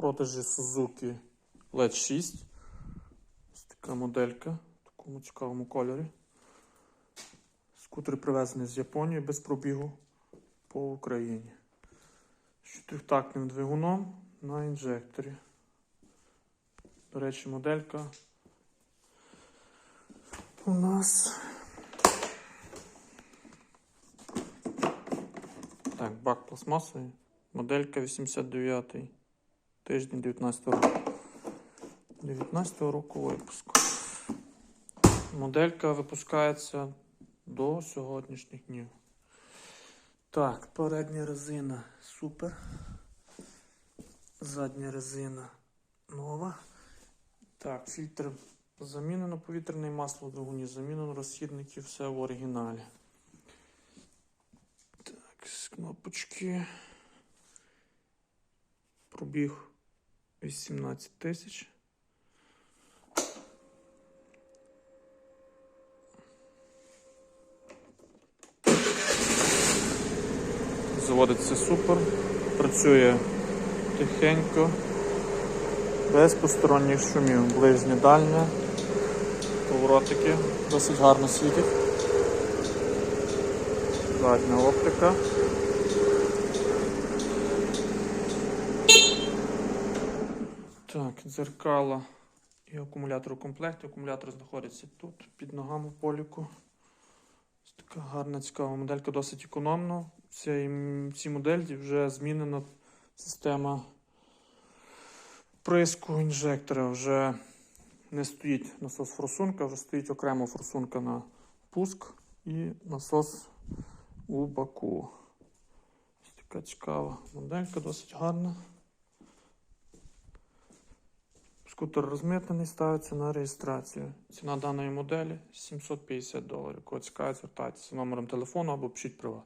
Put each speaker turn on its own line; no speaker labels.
продажі Suzuki LED 6. Ось така моделька в такому цікавому кольорі. Скутер привезений з Японії без пробігу по Україні. З чотирьохтактним двигуном на інжекторі. До речі, моделька у нас. Так, бак пластмасовий. Моделька 89 тиждень 19 року. 19 року випуску. Моделька випускається до сьогоднішніх днів. Так, передня резина супер. Задня резина нова. Так, фільтр замінено, повітряне масло в двигуні замінено, розхідники, все в оригіналі. Так, з кнопочки. Пробіг 18 тисяч. Заводиться супер, працює тихенько, без посторонніх шумів. Ближнє дальнє, поворотики досить гарно світять. Задня оптика. Так, дзеркала і акумулятор у комплекті. Акумулятор знаходиться тут, під ногами поліку. Ось така гарна, цікава моделька, досить економна. В цій моделі вже змінена система приску інжектора. Вже не стоїть насос форсунка, вже стоїть окремо форсунка на пуск і насос у баку. Ось така цікава моделька, досить гарна. Скутер розмитнений, ставиться на реєстрацію. Ціна даної моделі 750 доларів. Кого цікавить, звертайтеся номером телефону або пишіть приват.